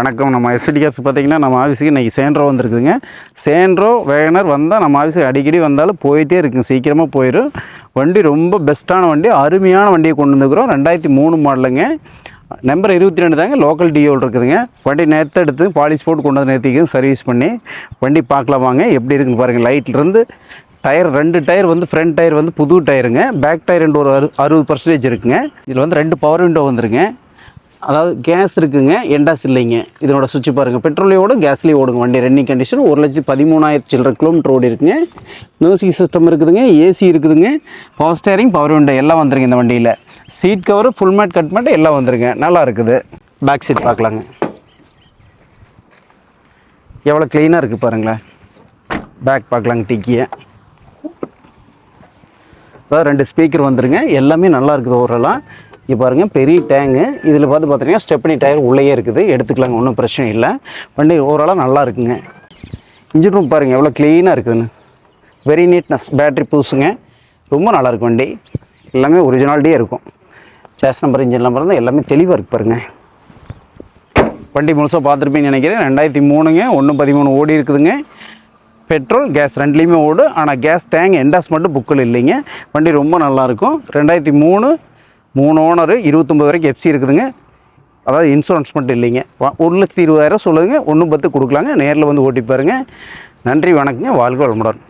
வணக்கம். நம்ம ST case பார்த்தீங்கன்னா நம்ம ஆஃபீஸுக்கு இன்றைக்கி சேண்ட்ரோ வந்திருக்குதுங்க. சேண்ட்ரோ வேகனர் வந்தால் நம்ம ஆஃபீஸுக்கு அடிக்கடி வந்தாலும் போயிட்டே இருக்குங்க சீக்கிரமாக போயிடும் வண்டி ரொம்ப பெஸ்ட்டான வண்டி அருமையான வண்டியை கொண்டு வந்துக்கிறோம் ரெண்டாயிரத்தி மூணு மாடலுங்க. நம்பர் இருபத்தி ரெண்டு தாங்க லோக்கல் டிஓல் இருக்குதுங்க. வண்டி நேற்று எடுத்து பாலிஷ் போட்டு கொண்டு வந்து நேற்றுக்கு சர்வீஸ் பண்ணி வண்டி பார்க்கலாம் வாங்க. எப்படி இருக்குன்னு பாருங்கள் லைட்லேருந்து டயர் ரெண்டு டயர் வந்து ஃப்ரண்ட் டயர் வந்து புது டயருங்க பேக் டயர் ரெண்டு ஒரு அறு அறுபது பர்சன்டேஜ் இருக்குங்க. இதில் வந்து ரெண்டு பவர் விண்டோ வந்துருங்க அதாவது கேஸ் இருக்குங்க எண்டாஸ் இல்லைங்க. இதனோட சுவிட்ச் பாருங்கள் பெட்ரோலையும் ஓடும் கேஸ்லேயும் ஓடுங்க. வண்டி ரன்னிங் கண்டிஷன் ஒரு லட்சத்தி பதிமூணாயிரத்து சில்லற கிலோமீட்டர் ஓடி இருக்குங்க. மியூசிக் சிஸ்டம் இருக்குதுங்க ஏசி இருக்குதுங்க. பவர் ஸ்டேரிங் பவர் விண்டோ எல்லாம் வந்துருங்க இந்த வண்டியில். Seat cover full mat cut mat எல்லாம் வந்துருங்க. நல்லா இருக்குது. பேக் சீட் பார்க்கலாங்க. எவ்வளோ க்ளீனாக இருக்குது பாருங்களேன். பேக் பார்க்கலாங்க டிக்கியை. அதாவது ரெண்டு ஸ்பீக்கர் வந்துருங்க. எல்லாமே நல்லா இருக்குது ஓவரெல்லாம் இது பாருங்கள் பெரிய டேங்கு இதில் பார்த்து பார்த்தீங்கன்னா ஸ்டெப்னி டயர் உள்ளேயே இருக்குது. எடுத்துக்கலாங்க ஒன்றும் பிரச்சனை இல்லை. வண்டி ஓவராலாக நல்லா இருக்குங்க. இன்ஜின் ரூம் பாருங்கள் எவ்வளோ க்ளீனாக இருக்குதுன்னு. வெரி நீட்னஸ் பேட்ரி பூசுங்க ரொம்ப நல்லாயிருக்கும் வண்டி. எல்லாமே ஒரிஜினாலிட்டியே இருக்கும். சேஸ் நம்பர் இன்ஜின் நம்பர் தான் எல்லாமே தெளிவாக இருக்கு பாருங்கள் வண்டி முழுசாக பார்த்துருப்பீங்கன்னு நினைக்கிறேன். ரெண்டாயிரத்தி மூணுங்க ஒன்று பதிமூணு ஓடி இருக்குதுங்க. பெட்ரோல் கேஸ் ரெண்டுலேயுமே ஓடு. ஆனால் கேஸ் டேங்க் எண்டாஸ் மட்டும் புக்கில் இல்லைங்க. வண்டி ரொம்ப நல்லாயிருக்கும் ரெண்டாயிரத்தி மூணு மூணு ஓனரு இருபத்தொம்பது வரைக்கும் எஃப்சி இருக்குதுங்க. அதாவது இன்சூரன்ஸ் மட்டும் இல்லைங்க. ஒரு லட்சத்தி இருபதாயிரம் சொல்லுங்கள் ஒன்று பத்து கொடுக்கலாங்க. நேரில் வந்து ஓட்டி பாருங்கள் நன்றி வணக்கங்க. வாழ்க வளமுடன்.